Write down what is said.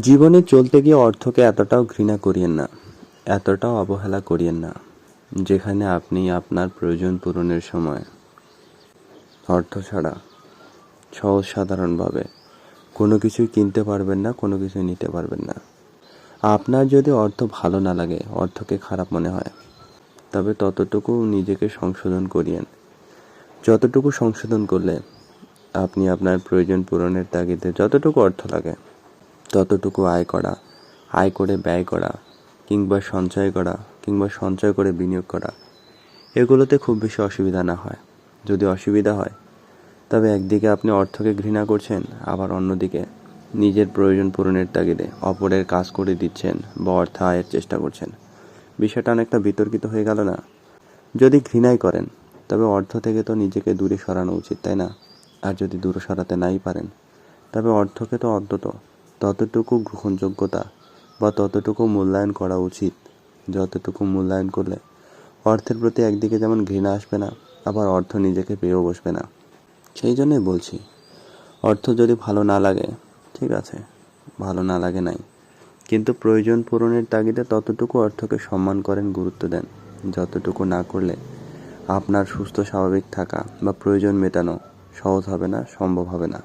জীবনে চলতে গিয়ে অর্থকে এতটাও ঘৃণা করিয়েন না, এতটাও অবহেলা করিয়েন না, যেখানে আপনি আপনার প্রয়োজন পূরণের সময়। অর্থ ছাড়া সহজ সাধারণভাবে কোনো কিছুই কিনতে পারবেন না, কোনো কিছুই নিতে পারবেন না। আপনার যদি অর্থ ভালো না লাগে, অর্থকে খারাপ মনে হয়, তবে ততটুকু নিজেকে সংশোধন করিয়েন। যতটুকু সংশোধন করলে আপনি আপনার প্রয়োজন পূরণের তাগিদে যতটুকু অর্থ লাগে ততটুকু আয় করা, আয় করে ব্যয় করা, কিংবা সঞ্চয় করা, কিংবা সঞ্চয় করে বিনিয়োগ করা, এগুলোতে খুব বেশি অসুবিধা না হয়। যদি অসুবিধা হয়, তবে একদিকে আপনি অর্থকে ঘৃণা করছেন, আবার অন্যদিকে নিজের প্রয়োজন পূরণের তাগিদে অপরের কাজ করে দিচ্ছেন বা অর্থ আয়ের চেষ্টা করছেন। বিষয়টা অনেকটা বিতর্কিত হয়ে গেল না? যদি ঘৃণাই করেন, তবে অর্থ থেকে তো নিজেকে দূরে সরানো উচিত, তাই না? আর যদি দূরে সরাতে নাই পারেন, তবে অর্থকে তো অন্তত ততটুকু গ্রহণযোগ্যতা বা ততটুকু মূল্যায়ন করা উচিত। যতটুকু মূল্যায়ন করলে অর্থের প্রতি একদিকে যেমন ঘৃণা আসবে না, আবার অর্থ নিজেকে পেয়েও বসবে না। সেই জন্যই বলছি, অর্থ যদি ভালো না লাগে, ঠিক আছে, ভালো না লাগে নাই, কিন্তু প্রয়োজন পূরণের তাগিদে ততটুকু অর্থকে সম্মান করেন, গুরুত্ব দেন। যতটুকু না করলে আপনার সুস্থ, স্বাভাবিক থাকা বা প্রয়োজন মেটানো সহজ হবে না, সম্ভব হবে না।